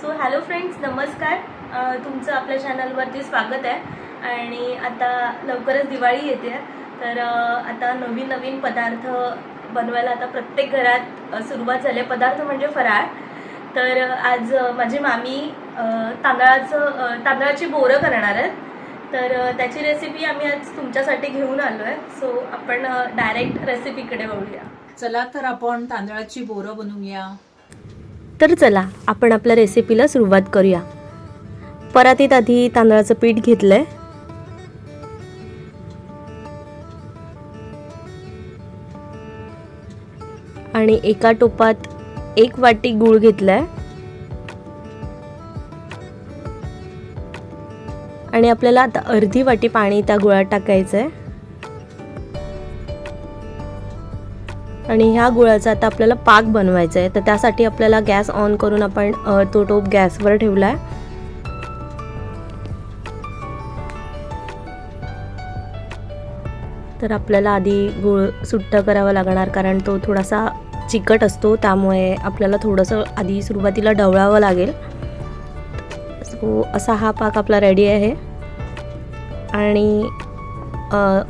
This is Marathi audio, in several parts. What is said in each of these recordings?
सो हॅलो फ्रेंड्स नमस्कार. तुमचं आपल्या चॅनलवरती स्वागत आहे. आणि आता लवकरच दिवाळी येते. तर आता नवीन नवीन पदार्थ बनवायला आता प्रत्येक घरात सुरुवात झाली आहे. पदार्थ म्हणजे फराळ. तर आज माझी मामी तांदळाचं तांदळाची बोरं करणार आहेत तर त्याची रेसिपी आम्ही आज तुमच्यासाठी घेऊन आलो आहे. सो आपण डायरेक्ट रेसिपीकडे बघूया चला तर आपण तांदळाची बोरं बनवूया. तर चला आपण आपल्या रेसिपीला सुरुवात करूया. परातीत आधी तांदळाचं पीठ घेतलं आहे आणि एका टोपात एक वाटी गूळ घेतलाय. आणि आपल्याला आता अर्धी वाटी पाणी त्या गुळात टाकायचं आहे आणि ह्या गुळाचा आता आपल्याला पाक बनवायचा आहे. तर त्यासाठी आपल्याला गॅस ऑन करून आपण तो टोप गॅसवर ठेवला आहे तर आपल्याला आधी गुळ सुट्ट करावा लागणार कारण तो थोडासा चिकट असतो त्यामुळे आपल्याला थोडंसं आधी सुरुवातीला ढवळावं लागेल. सो असा हा पाक आपला रेडी आहे. आणि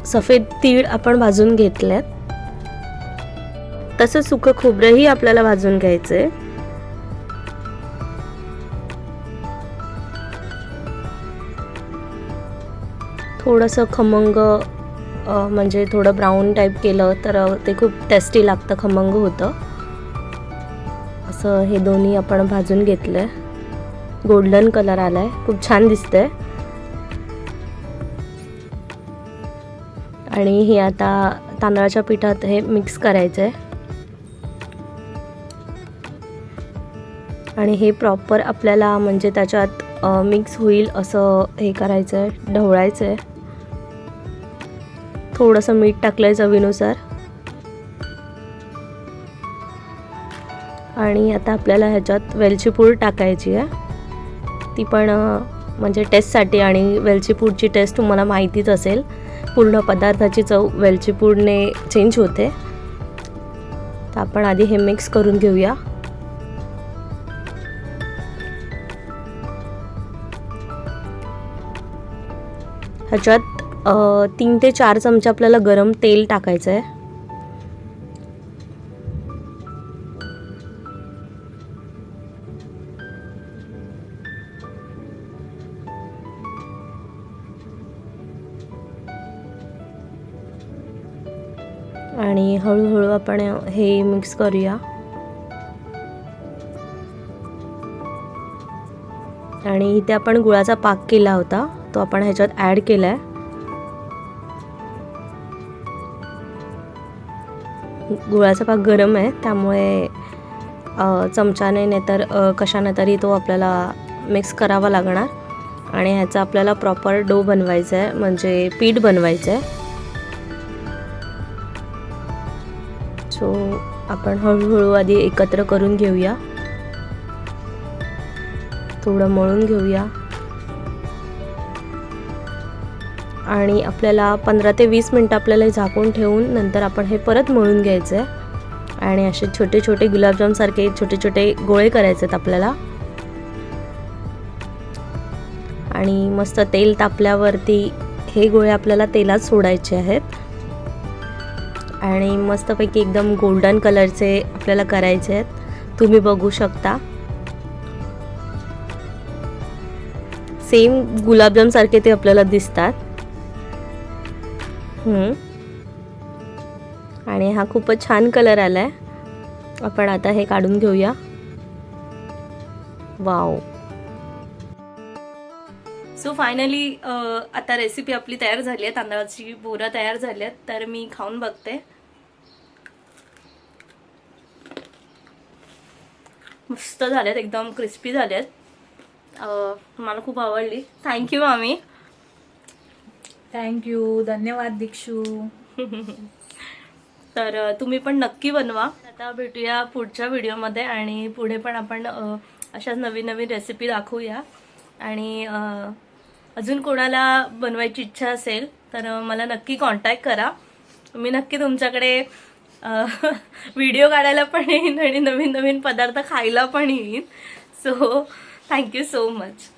सफेद तीळ आपण भाजून घेतल्यात तसं सुकं खोबरंही आपल्याला भाजून घ्यायचं आहे थोडंसं खमंग म्हणजे थोडं ब्राऊन टाईप केलं तर ते खूप टेस्टी लागतं खमंग होतं. असं हे दोन्ही आपण भाजून घेतलं आहे गोल्डन कलर आला आहे खूप छान दिसतंय. आणि हे आता तांदळाच्या पिठात हे मिक्स करायचं आहे आणि हे प्रॉपर आपल्याला म्हणजे त्याच्यात मिक्स होईल असं हे करायचं आहे ढवळायचं आहे थोडंसं मीठ टाकलं आहे चवीनुसार. आणि आता आपल्याला ह्याच्यात वेलची पूड टाकायची आहे. ती पण म्हणजे टेस्टसाठी आणि वेलची पूडची टेस्ट तुम्हाला माहितीच असेल. पूर्ण पदार्थाची चव वेलची पूडने चेंज होते. तर आपण आधी हे मिक्स करून घेऊया. ह्याच्यात तीन ते चार चमचे आपल्याला गरम तेल टाकायचं आहे. आणि हळूहळू आपण हे मिक्स करूया. आणि इथे आपण गुळाचा पाक केला होता. तो आपण ह्याच्यात ॲड केला आहे गुळाचा पाक गरम आहे त्यामुळे चमच्याने नाहीतर अ, कशाने तरी तो आपल्याला मिक्स करावा लागणार. आणि ह्याचा आपल्याला प्रॉपर डो बनवायचा आहे म्हणजे पीठ बनवायचं आहे सो आपण हळूहळू आधी एकत्र करून घेऊया. थोडं मळून घेऊया. आणि आपल्याला पंधरा ते वीस मिनटं आपल्याला हे झाकून ठेवून नंतर आपण हे परत मळून घ्यायचं आहे आणि असे छोटे छोटे गुलाबजामसारखे छोटे छोटे गोळे करायचे आहेत आपल्याला. आणि मस्त तेल तापल्यावरती हे गोळे आपल्याला तेलात सोडायचे आहेत. आणि मस्तपैकी एकदम गोल्डन कलरचे आपल्याला करायचे आहेत. तुम्ही बघू शकता. सेम गुलाबजामसारखे ते आपल्याला दिसतात. आणि हा खूपच छान कलर आला आहे आपण आता हे काढून घेऊया. वाव सो फायनली आता रेसिपी आपली तयार झाली आहे. तांदळाची बोरा तयार झाली आहेत. तर मी खाऊन बघते. मस्त झाल्यात एकदम क्रिस्पी झाल्यात मला खूप आवडली. थँक्यू मामी. थँक्यू धन्यवाद दीक्षू. तर तुम्ही पण नक्की बनवा. आता भेटूया पुढच्या व्हिडिओमध्ये आणि पुढे पण आपण अशाच नवीन नवीन रेसिपी दाखवूया. आणि अजून कोणाला बनवायची इच्छा असेल तर मला नक्की कॉन्टॅक्ट करा. मी नक्की तुमच्याकडे व्हिडिओ काढायला पण येईन आणि नवीन नवीन पदार्थ खायला पण येईन. So thank you so much